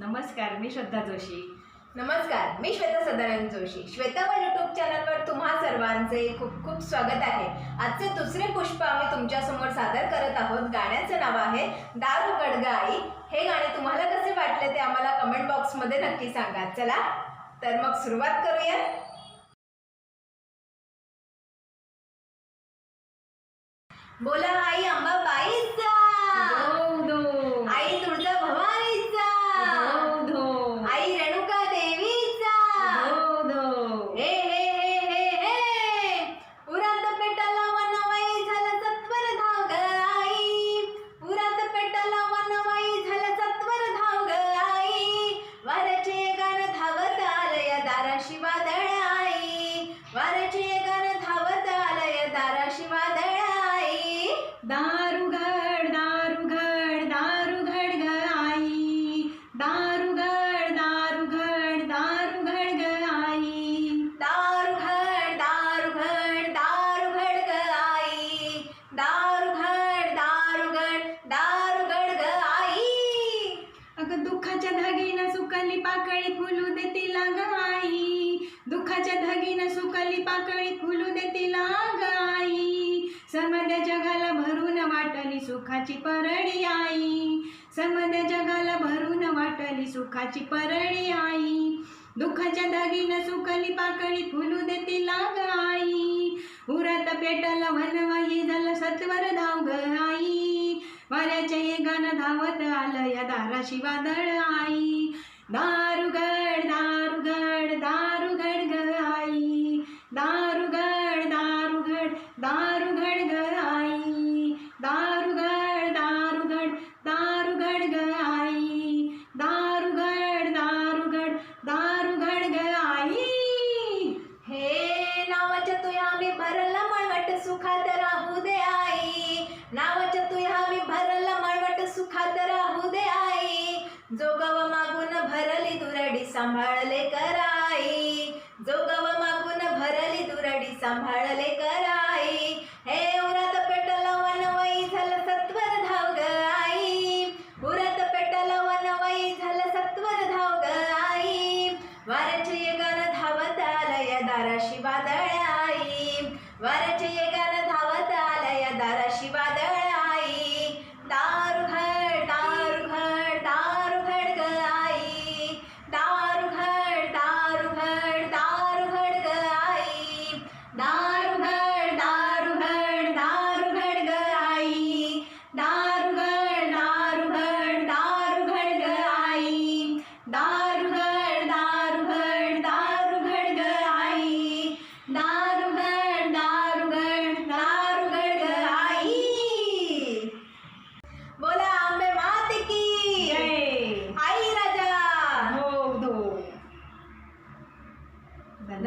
नमस्कार मी श्रद्धा जोशी. नमस्कार मी श्वेता सदानंद जोशी. श्वेतावर यूट्यूब चॅनलवर तुम्हा सर्वांचे खूप खूप स्वागत आहे. आजचे दुसरे पुष्प आम्ही तुमच्यासमोर सादर करत आहोत. गाण्याचं नाव आहे दारू गडगाई. हे गाणे तुम्हाला कसे वाटले ते आम्हाला कमेंट बॉक्समध्ये नक्की सांगा. चला तर मग सुरुवात करूया. बोला आई दारू घड दारू घड दारू घड ग आई. दारू घड दारू घड दारू घड ग आई. दारू घड दारू घड दारू घड ग आई. दारू घड दारू घड दारू घड ग आई. अगं दुःखाच्या धागीनं सुकली पाकळी फुलू दे तिला ग आई. दुःखाच्या धागीनं सुकली पाकळी फुलू दे तिला ग आई. समद्या जगाला भरून वाटली सुखाची परळी आई. समद जगाला भरून वाटली सुखाची परळी आई. दुःखाच्या दागीनं सुकली पाकळी फुलू दे तिला ग आई. उरात पेटला वनवाई झालं सत्वर धाव ग आई. वाऱ्याच्या हे गाणं धावत आलं या दाराशी वादळ आई. दारुगड दारुगड दार सांभाळले कराई. जोगव मागून भरली दुरडी सांभाळले कराई. हे उरात पेटला वनवाई झालं सत्वर धाव ग आई. उरात पेटला वनवाई झालं सत्वर धाव ग आई. वाऱ्याचे येगानं धावत आलं या दाराशी वादळ आई वाऱ्याचे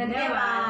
再见吧。